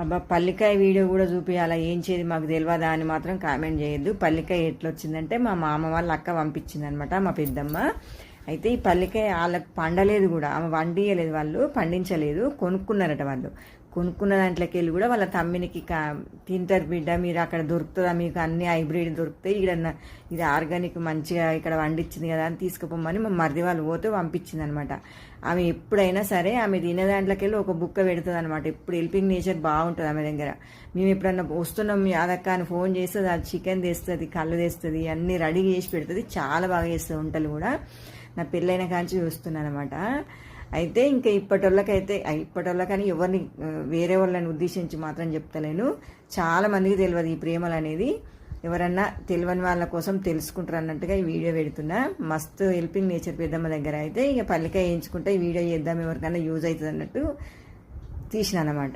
అబ్బా పల్లికాయ వీడియో కూడా చూపించాలా ఏం చేయదు మాకు తెలియదా అని మాత్రం కామెంట్ చేయొద్దు. పల్లికాయ ఎట్లొచ్చిందంటే మా మామ వాళ్ళ అక్క పంపించింది అనమాట మా పెద్దమ్మ. అయితే ఈ పల్లికాయ వాళ్ళకి పండలేదు కూడా. ఆమె వండియలేదు వాళ్ళు పండించలేదు కొనుక్కున్నారట వాళ్ళు. కొనుక్కున్న దాంట్లోకి వెళ్ళి కూడా వాళ్ళ తమ్మినికి కా తింటారు బిడ్డ మీరు అక్కడ దొరుకుతుందా? మీకు అన్ని హైబ్రిడ్ దొరుకుతాయి. ఇక్కడ ఇది ఆర్గానిక్ మంచిగా ఇక్కడ వండించింది కదా అని తీసుకుపోమని మా మరిది వాళ్ళు పోతే పంపించింది అనమాట ఆమె ఎప్పుడైనా సరే ఆమె తినే దాంట్లోకి వెళ్ళి ఒక బుక్క పెడుతుంది అనమాట ఎప్పుడు హెల్పింగ్ నేచర్ బాగుంటుంది ఆమె దగ్గర. మేము ఎప్పుడన్నా వస్తున్నాం మీ అదక్క అని ఫోన్ చేస్తుంది అది చికెన్ తెస్తుంది కళ్ళు తెస్తుంది అన్నీ రెడీ చేసి పెడుతుంది చాలా బాగా చేస్తుంది వంటలు కూడా. నా పెళ్ళైన కాంచి చూస్తున్నాను అనమాట అయితే ఇంకా ఇప్పటోళ్ళకైతే ఇప్పటోళ్ళకని ఎవరిని వేరే వాళ్ళని ఉద్దేశించి మాత్రం చెప్తలేను. చాలా మందికి తెలియదు ఈ ప్రేమలు అనేది. ఎవరన్నా తెలియని వాళ్ళ కోసం తెలుసుకుంటారు అన్నట్టుగా ఈ వీడియో పెడుతున్నా. మస్తు హెల్పింగ్ నేచర్ పెద్దమ్మ దగ్గర అయితే. ఇక పల్లికాయ వేయించుకుంటే ఈ వీడియో చేద్దాం ఎవరికైనా యూజ్ అవుతుంది అన్నట్టు తీసిన అనమాట